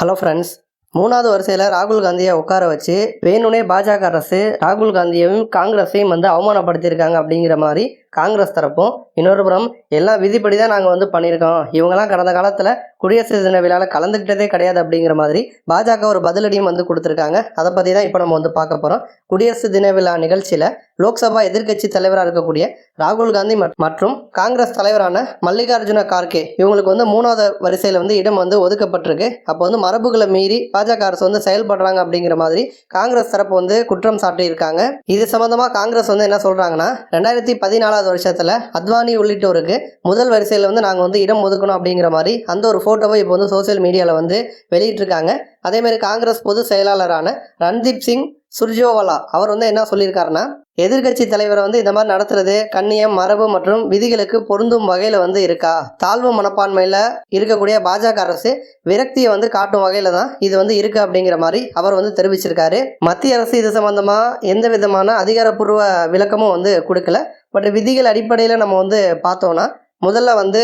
Hello friends மூணாவது வரிசையில் ராகுல் காந்தியை உட்கார வச்சு வேணுனே பாஜக அரசு ராகுல் காந்தியையும் காங்கிரஸையும் வந்து அவமானப்படுத்தியிருக்காங்க அப்படிங்கிற மாதிரி காங்கிரஸ் தரப்பும் இன்னொரு புறம் எல்லாம் விதிப்படி தான் நாங்கள் வந்து பண்ணியிருக்கோம். இவங்கெல்லாம் கடந்த காலத்தில் குடியரசு தின விழாவில் கலந்துக்கிட்டதே கிடையாது அப்படிங்கிற மாதிரி பாஜக ஒரு பதிலடியும் வந்து கொடுத்துருக்காங்க. அதை பற்றி தான் இப்போ நம்ம வந்து பார்க்க போகிறோம் குடியரசு தின விழா நிகழ்ச்சியில் லோக்சபா எதிர்க்கட்சி தலைவராக இருக்கக்கூடிய ராகுல் காந்தி மற்றும் காங்கிரஸ் தலைவரான மல்லிகார்ஜுன கார்கே இவங்களுக்கு வந்து மூணாவது வரிசையில் வந்து இடம் வந்து ஒதுக்கப்பட்டிருக்கு. அப்போ வந்து மரபுகளை மீறி பாஜக அரசு வந்து செயல்படுறாங்க அப்படிங்கிற மாதிரி காங்கிரஸ் தரப்பு வந்து குற்றம் சாட்டியிருக்காங்க. இது சம்மந்தமாக காங்கிரஸ் வந்து என்ன சொல்கிறாங்கன்னா ரெண்டாயிரத்தி பதினாலாவது வருஷத்தில் அத்வானி உள்ளிட்டோருக்கு முதல் வரிசையில் வந்து நாங்கள் வந்து இடம் ஒதுக்கணும் அப்படிங்கிற மாதிரி அந்த ஒரு ஃபோட்டோவை இப்போ வந்து சோஷியல் மீடியாவில் வந்து வெளியிட்டிருக்காங்க. அதேமாதிரி காங்கிரஸ் பொதுச் செயலாளரான ரன்தீப் சிங் சுர்ஜோவாலா அவர் வந்து என்ன சொல்லியிருக்காருன்னா எதிர்க்கட்சி தலைவரை வந்து இந்த மாதிரி நடத்துறது கண்ணியம் மரபு மற்றும் விதிகளுக்கு பொருந்தும் வகையில் வந்து இருக்கா? தாழ்வு மனப்பான்மையில் இருக்கக்கூடிய பாஜக அரசு விரக்தியை வந்து காட்டும் வகையில் தான் இது வந்து இருக்கு அப்படிங்கிற மாதிரி அவர் வந்து தெரிவிச்சிருக்காரு. மத்திய அரசு இது சம்பந்தமாக எந்த விதமான அதிகாரப்பூர்வ விளக்கமும் வந்து கொடுக்கல. பட் விதிகள் அடிப்படையில் நம்ம வந்து பார்த்தோன்னா முதல்ல வந்து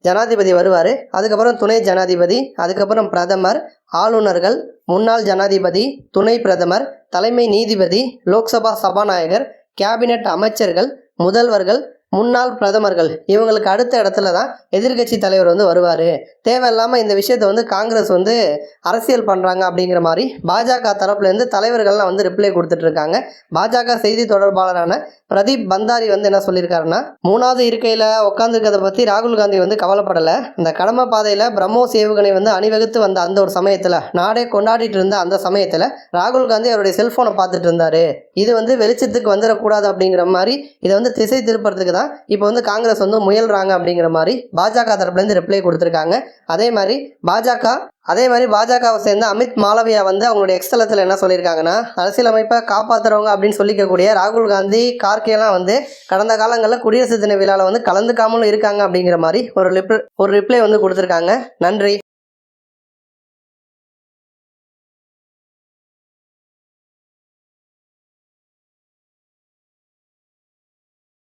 ஜனாதிபதி வருவார் அதுக்கப்புறம் துணை ஜனாதிபதி அதுக்கப்புறம் பிரதமர் ஆளுநர்கள் முன்னாள் ஜனாதிபதி துணை பிரதமர் தலைமை நீதிபதி லோக்சபா சபாநாயகர் கேபினெட் அமைச்சர்கள் முதல்வர்கள் முன்னாள் பிரதமர்கள். இவங்களுக்கு அடுத்த இடத்துல தான் எதிர்க்கட்சி தலைவர் வந்து வருவார். தேவையில்லாமல் இந்த விஷயத்தை வந்து காங்கிரஸ் வந்து அரசியல் பண்ணுறாங்க அப்படிங்கிற மாதிரி பாஜக தரப்புலேருந்து தலைவர்கள்லாம் வந்து ரிப்ளை கொடுத்துட்ருக்காங்க பாஜக செய்தி தொடர்பாளரான பிரதீப் பந்தாரி வந்து என்ன சொல்லியிருக்காருன்னா மூணாவது இருக்கையில் உட்காந்துருக்கிறத பற்றி ராகுல் காந்தி வந்து கவலைப்படலை. இந்த கடமை பாதையில் பிரம்மோஸ் ஏவுகணை வந்து அணிவகுத்து வந்த அந்த ஒரு சமயத்தில் நாடே கொண்டாடிட்டு இருந்த அந்த சமயத்தில் ராகுல் காந்தி அவருடைய செல்ஃபோனை பார்த்துட்டு இருந்தார். இது வந்து வெளிச்சத்துக்கு வந்துடக்கூடாது அப்படிங்கிற மாதிரி இதை வந்து திசை திருப்பறதுக்கு தான் இப்போ வந்து காங்கிரஸ் வந்து முயல்றாங்க அப்படிங்கிற மாதிரி பாஜக தரப்புலேருந்து ரிப்ளை கொடுத்துருக்காங்க. அதே மாதிரி பாஜக அதே மாதிரி பாஜகவை சேர்ந்த அமித் மாலவியா வந்து அவங்களுடைய எக்ஸ்தலத்தில் என்ன சொல்லியிருக்காங்கன்னா அரசியலமைப்பை காப்பாற்றுறவங்க அப்படின்னு சொல்லிக்கக்கூடிய ராகுல் காந்தி கார்கேலாம் வந்து கடந்த காலங்களில் குடியரசு தின விழாவில் வந்து கலந்துக்காமலும் இருக்காங்க அப்படிங்கிற மாதிரி ஒரு ரிப்ளை ஒரு ரிப்ளை வந்து கொடுத்துருக்காங்க. நன்றி.